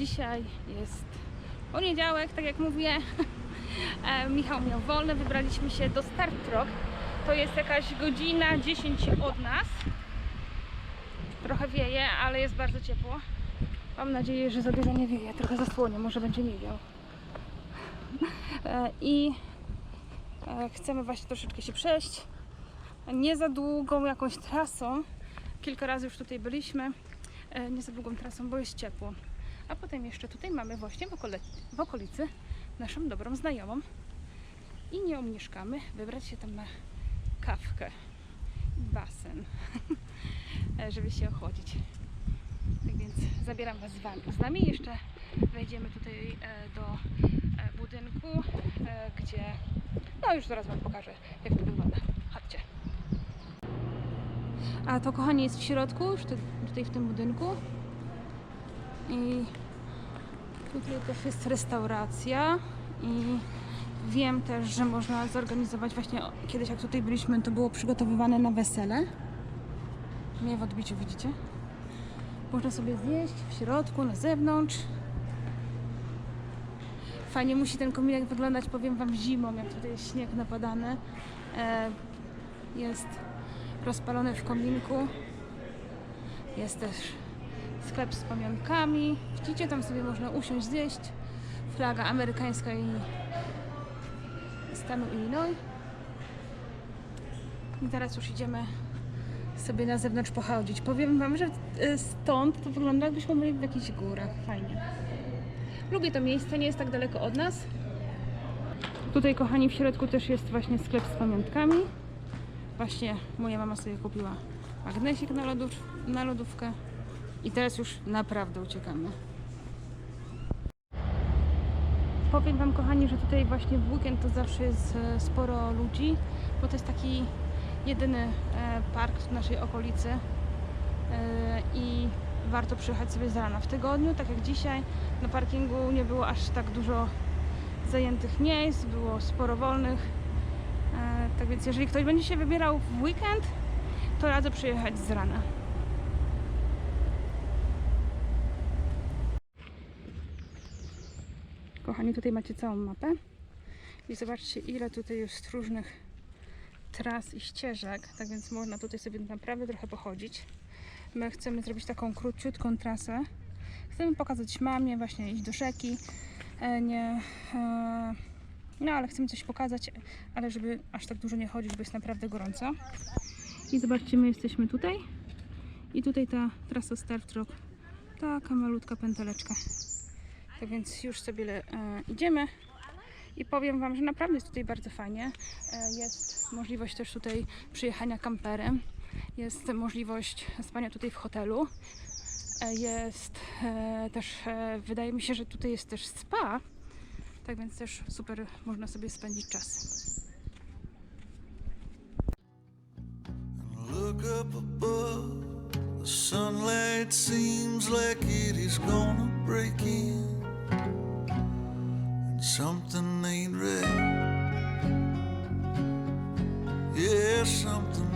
dzisiaj jest poniedziałek, tak jak mówię. E, Michał miał wolne, wybraliśmy się do Start Rock. To jest jakaś godzina 10 od nas. Trochę wieje, ale jest bardzo ciepło. Mam nadzieję, że za dużo nie wieje. Trochę zasłonię, może będzie mi wiał. E, I e, chcemy właśnie troszeczkę się przejść. Nie za długą jakąś trasą. Kilka razy już tutaj byliśmy nie za długą trasą, bo jest ciepło. A potem jeszcze tutaj mamy właśnie w, okole, w okolicy naszą dobrą znajomą i nie omieszkamy wybrać się tam na kawkę i basen, żeby się ochłodzić. Tak więc zabieram Was z wami. Z nami jeszcze wejdziemy tutaj e, do e, budynku, e, gdzie no już zaraz Wam pokażę, jak to wygląda. Chodźcie. A to kochani jest w środku, już tu- tutaj w tym budynku. I tutaj też jest restauracja i wiem też, że można zorganizować właśnie kiedyś jak tutaj byliśmy, to było przygotowywane na wesele. Mnie w odbiciu widzicie? Można sobie zjeść w środku, na zewnątrz. Fajnie musi ten kominek wyglądać, powiem Wam, zimą, jak tutaj jest śnieg napadany. E, jest rozpalone w kominku. Jest też sklep z pamiątkami. Widzicie, tam sobie można usiąść, zjeść. Flaga amerykańska i stanu Illinois. I teraz już idziemy sobie na zewnątrz pochodzić. Powiem Wam, że e, stąd to wygląda jakbyśmy byli w jakichś górach. Fajnie. Lubię to miejsce, nie jest tak daleko od nas. Tutaj, kochani, w środku też jest właśnie sklep z pamiątkami. Właśnie moja mama sobie kupiła magnesik na, lodów, na lodówkę i teraz już naprawdę uciekamy. Powiem Wam kochani, że tutaj właśnie w weekend to zawsze jest e, sporo ludzi, bo to jest taki jedyny e, park w naszej okolicy e, i warto przyjechać sobie z rana. W tygodniu, tak jak dzisiaj, na parkingu nie było aż tak dużo zajętych miejsc, było sporo wolnych. Tak więc jeżeli ktoś będzie się wybierał w weekend, to radzę przyjechać z rana. Kochani, tutaj macie całą mapę i zobaczcie ile tutaj jest różnych tras i ścieżek, tak więc można tutaj sobie naprawdę trochę pochodzić. My chcemy zrobić taką króciutką trasę. Chcemy pokazać mamie, właśnie iść do rzeki, e, nie... E, no ale chcemy coś pokazać, ale żeby aż tak dużo nie chodzić, bo jest naprawdę gorąco. I zobaczcie, my jesteśmy tutaj. I tutaj ta trasa Start Rock. Taka malutka pęteleczka. Tak więc już sobie e, idziemy. I powiem Wam, że naprawdę jest tutaj bardzo fajnie. E, jest możliwość też tutaj przyjechania kamperem. Jest możliwość spania tutaj w hotelu. E, jest też, wydaje mi się, że tutaj jest też spa. Tak więc też super można sobie spędzić czas. Look up above, the. Something ain't right. Yeah, something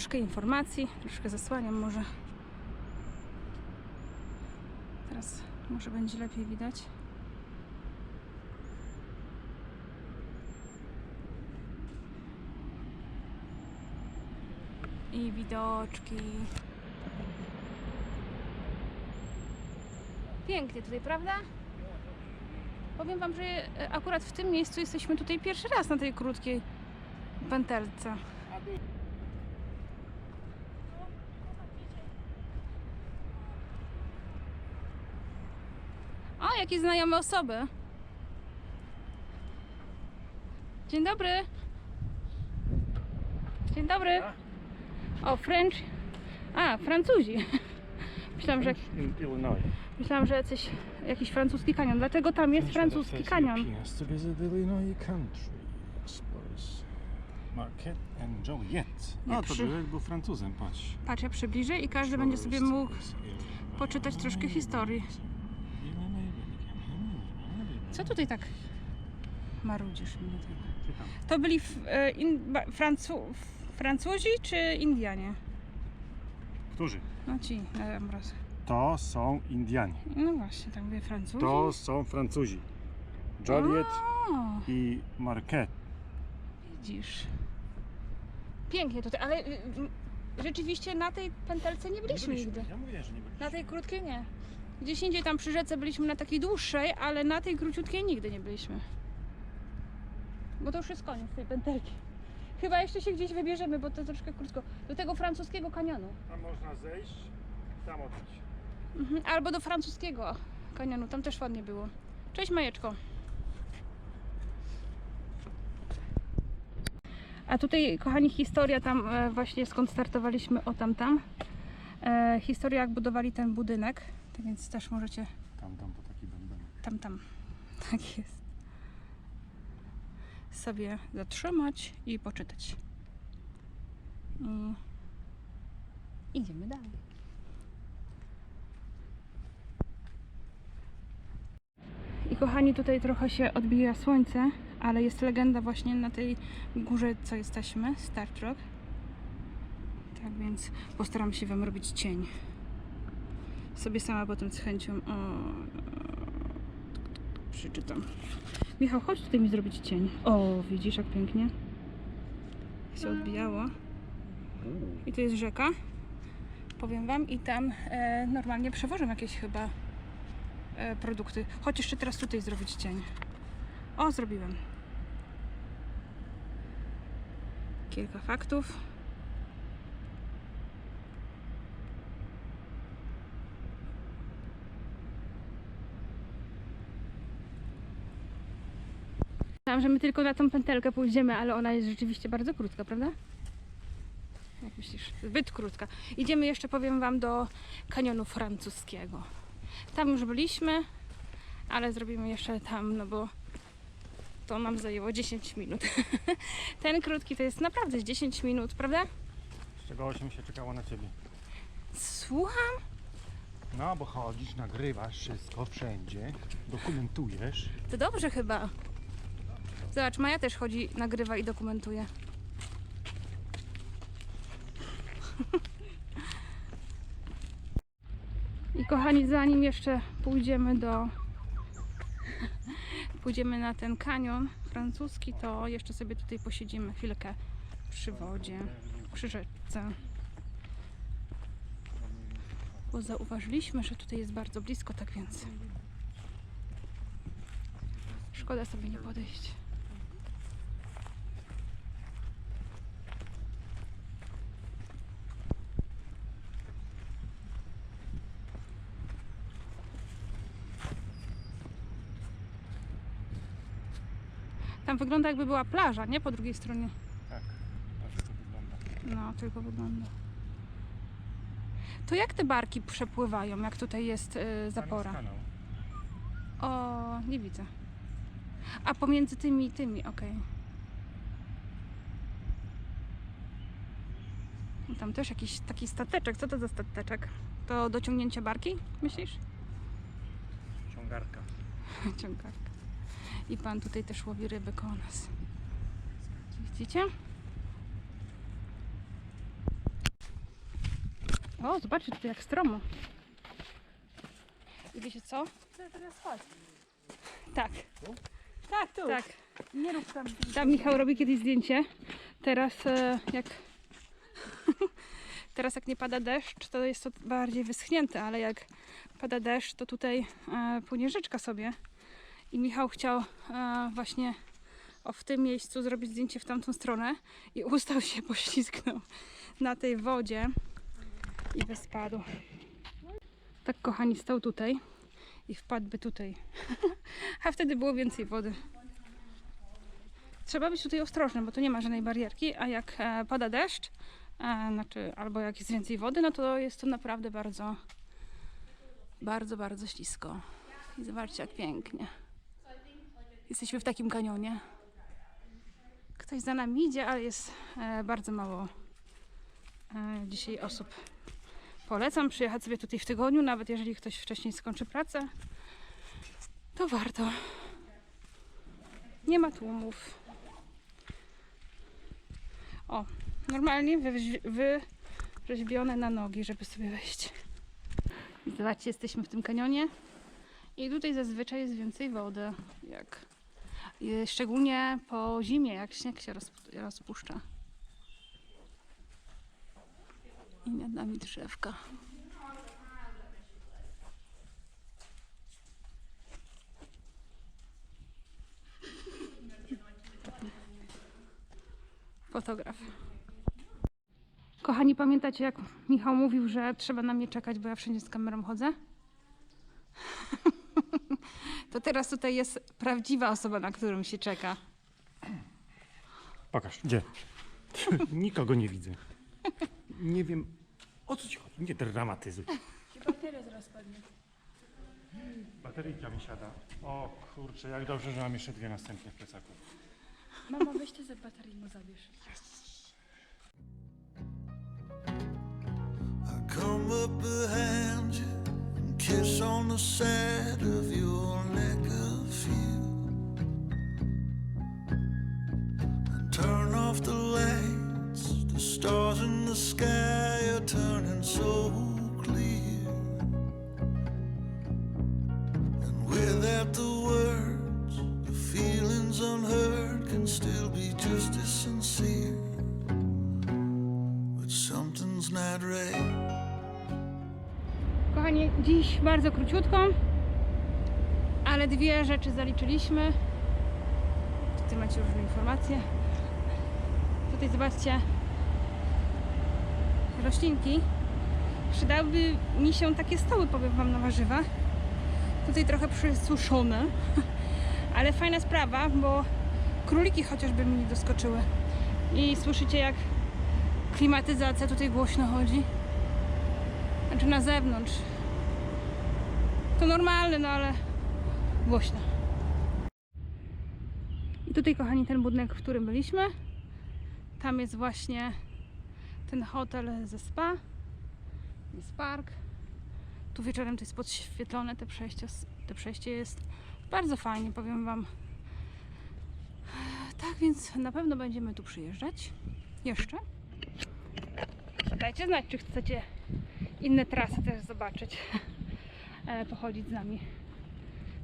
troszkę informacji, troszkę zasłaniam może. Teraz może będzie lepiej widać. I widoczki. Pięknie tutaj, prawda? Powiem Wam, że e, akurat w tym miejscu jesteśmy tutaj pierwszy raz na tej krótkiej pętelce. O, jakie znajome osoby. Dzień dobry. Dzień dobry. O, French. A, Francuzi. Myślałam, że, In Illinois. myślałam, że jacyś, jakiś francuski kanion. Dlaczego tam jest francuski kanion? Yes, to visit Illinois country, I suppose. Marquette and Joliet. A, to przy- był Francuzem, patrz. Patrz, ja przybliżę i każdy będzie sobie mógł poczytać troszkę historii. Co tutaj tak marudzisz mnie tak? Czytam. To byli f, e, in, ba, Francu, Francuzi czy Indianie? Którzy? No ci, na mroz. To są Indianie. No właśnie, tak mówię Francuzi. To są Francuzi. Joliet O, i Marquette. widzisz. Pięknie tutaj, ale y, y, rzeczywiście na tej pętelce nie byliśmy nigdy. Ja mówię, że nie byliśmy. Na tej krótkiej nie. Gdzieś indziej tam przy rzece byliśmy na takiej dłuższej, ale na tej króciutkiej nigdy nie byliśmy. Bo to już jest koniec tej pętelki. Chyba jeszcze się gdzieś wybierzemy, bo to troszkę krótko. Do tego francuskiego kanionu. Tam można zejść, tam odejść. Mhm. Albo do francuskiego kanionu, tam też ładnie było. Cześć Majeczko. A tutaj, kochani, historia tam e, właśnie skąd startowaliśmy, o tam tam. E, historia jak budowali ten budynek, tak więc też możecie Tam, tam to taki bęben. tam, tam. Tak jest. Sobie zatrzymać i poczytać. I idziemy dalej. I kochani, tutaj trochę się odbija słońce, ale jest legenda właśnie na tej górze, co jesteśmy, Star Trek. Tak więc postaram się Wam robić cień. Sobie sama potem z chęcią o, przeczytam. Michał, chodź tutaj mi zrobić cień. O, widzisz jak pięknie się odbijało. I to jest rzeka. Powiem Wam i tam e, normalnie przewożą jakieś chyba e, produkty. Chodź jeszcze teraz tutaj zrobić cień. O, zrobiłem. Kilka faktów. Myślałam, że my tylko na tą pętelkę pójdziemy, ale ona jest rzeczywiście bardzo krótka, prawda? Jak myślisz? Zbyt krótka. Idziemy jeszcze, powiem Wam, do kanionu francuskiego. Tam już byliśmy, ale zrobimy jeszcze tam, no bo to nam zajęło 10 minut. Ten krótki to jest naprawdę z 10 minut, prawda? Z czego 8 się czekało na ciebie. Słucham? No, bo chodzisz, nagrywasz wszystko wszędzie, dokumentujesz. To dobrze chyba. Zobacz, Maja też chodzi, nagrywa i dokumentuje. I kochani, zanim jeszcze pójdziemy do pójdziemy na ten kanion francuski, to jeszcze sobie tutaj posiedzimy chwilkę przy wodzie, przy rzece. Bo zauważyliśmy, że tutaj jest bardzo blisko, tak więc szkoda sobie nie podejść. Tam wygląda jakby była plaża, nie? Po drugiej stronie. Tak, tak to wygląda. No, tylko wygląda. To jak te barki przepływają, jak tutaj jest y, zapora? Tam jest kanał. O, nie widzę. A pomiędzy tymi i tymi, okej. Tam też jakiś taki stateczek. Co to za stateczek? To do ciągnięcia barki, myślisz? Ciągarka. Ciągarka. I pan tutaj też łowi ryby koło nas. Widzicie? O, zobaczcie tutaj jak stromo. I wiecie co? Teraz chodź. Tak, Tak, tu. tak. Nie rób tam. Tam Michał robi kiedyś zdjęcie. Teraz e, jak teraz jak nie pada deszcz, to jest to bardziej wyschnięte, ale jak pada deszcz, to tutaj e, płynie rzeczka sobie I Michał chciał e, właśnie o, w tym miejscu zrobić zdjęcie w tamtą stronę i ustał się, poślizgnął na tej wodzie i by spadł. Tak kochani stał tutaj i wpadłby tutaj. A wtedy było więcej wody. Trzeba być tutaj ostrożnym, bo tu nie ma żadnej barierki, a jak e, pada deszcz, e, znaczy albo jak jest więcej wody, no to jest to naprawdę bardzo, bardzo, bardzo ślisko. I zobaczcie jak pięknie. Jesteśmy w takim kanionie. Ktoś za nami idzie, ale jest e, bardzo mało e, dzisiaj osób. Polecam przyjechać sobie tutaj w tygodniu, nawet jeżeli ktoś wcześniej skończy pracę, to warto. Nie ma tłumów. O, normalnie wyrzeź- wyrzeźbione na nogi, żeby sobie wejść. Zobaczcie, jesteśmy w tym kanionie i tutaj zazwyczaj jest więcej wody, jak szczególnie po zimie, jak śnieg się rozp- rozpuszcza. I nad nami drzewka. Fotograf. Kochani, pamiętacie jak Michał mówił, że trzeba na mnie czekać, bo ja wszędzie z kamerą chodzę? To teraz tutaj jest prawdziwa osoba, na którą się czeka. Pokaż, gdzie? Nikogo nie widzę. Nie wiem, o co ci chodzi. Nie dramatyzuj. Bateria zaraz padnie. Bateryjka mi siada. O kurczę, jak dobrze, że mam jeszcze dwie następne w plecaku. Mama, weź te baterię i mu zabierz. I come up behind you kiss on the side of your neck a few. And turn off the lights, the stars in the sky are turning so dziś bardzo króciutko, ale dwie rzeczy zaliczyliśmy. Tutaj macie różne informacje. Tutaj zobaczcie roślinki. Przydałyby mi się takie stoły, powiem Wam, na warzywa. Tutaj trochę przysuszone, ale fajna sprawa, bo króliki chociażby mi doskoczyły. I słyszycie jak klimatyzacja tutaj głośno chodzi. Znaczy na zewnątrz. To normalne, no ale głośno. I tutaj, kochani, ten budynek, w którym byliśmy. Tam jest właśnie ten hotel ze spa. Jest park. Tu wieczorem to jest podświetlone, te przejście, te przejście jest bardzo fajnie, powiem Wam. Tak więc na pewno będziemy tu przyjeżdżać. Jeszcze. Dajcie znać, czy chcecie inne trasy też zobaczyć, pochodzić z nami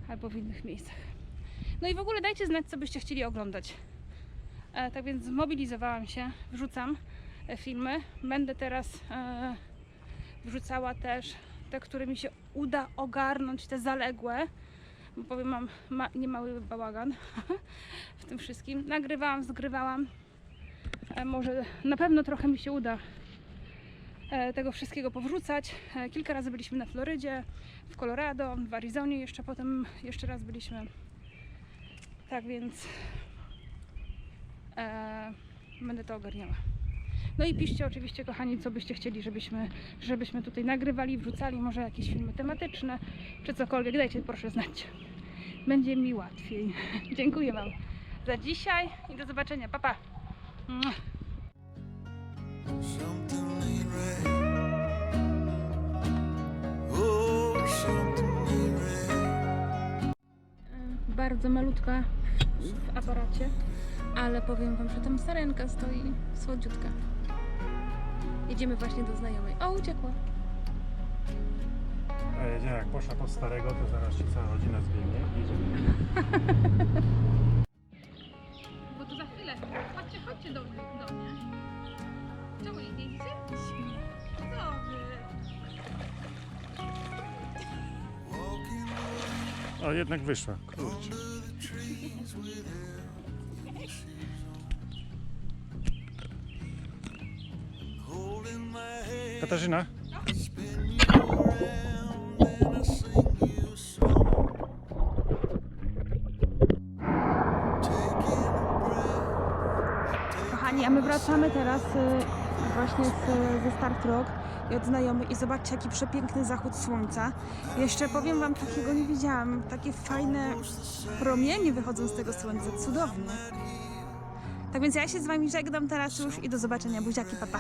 albo w innych miejscach. No i w ogóle dajcie znać, co byście chcieli oglądać. E, tak więc zmobilizowałam się, wrzucam e, filmy. Będę teraz e, wrzucała też te, które mi się uda ogarnąć, te zaległe, bo powiem, mam ma, niemały bałagan w tym wszystkim. Nagrywałam, zgrywałam. E, może na pewno trochę mi się uda e, tego wszystkiego powrzucać. E, Kilka razy byliśmy na Florydzie, w Colorado, w Arizonie, jeszcze potem jeszcze raz byliśmy. Tak więc e, będę to ogarniała. No i piszcie oczywiście, kochani, co byście chcieli, żebyśmy, żebyśmy tutaj nagrywali, wrzucali, może jakieś filmy tematyczne, czy cokolwiek. Dajcie proszę znać. Będzie mi łatwiej. Dziękuję Wam za dzisiaj i do zobaczenia. Pa, pa. Bardzo malutka w aparacie, ale powiem Wam, że tam sarenka stoi słodziutka. Jedziemy właśnie do znajomej. O, uciekła. A jedzie, jak poszła po starego, to zaraz ci cała rodzina zbiegnie. Jedziemy. Bo to za chwilę. Chodźcie, chodźcie do, do mnie. Czemu nie away O, jednak wyszła. Kurczę. Katarzyna? Kochani, a my wracamy teraz y, właśnie z, ze Star Trek i od znajomych i zobaczcie jaki przepiękny zachód słońca. Jeszcze powiem wam, takiego nie widziałam. Takie fajne promienie wychodzą z tego słońca, cudownie. Tak więc ja się z wami żegnam teraz już i do zobaczenia. Buziaki, papa.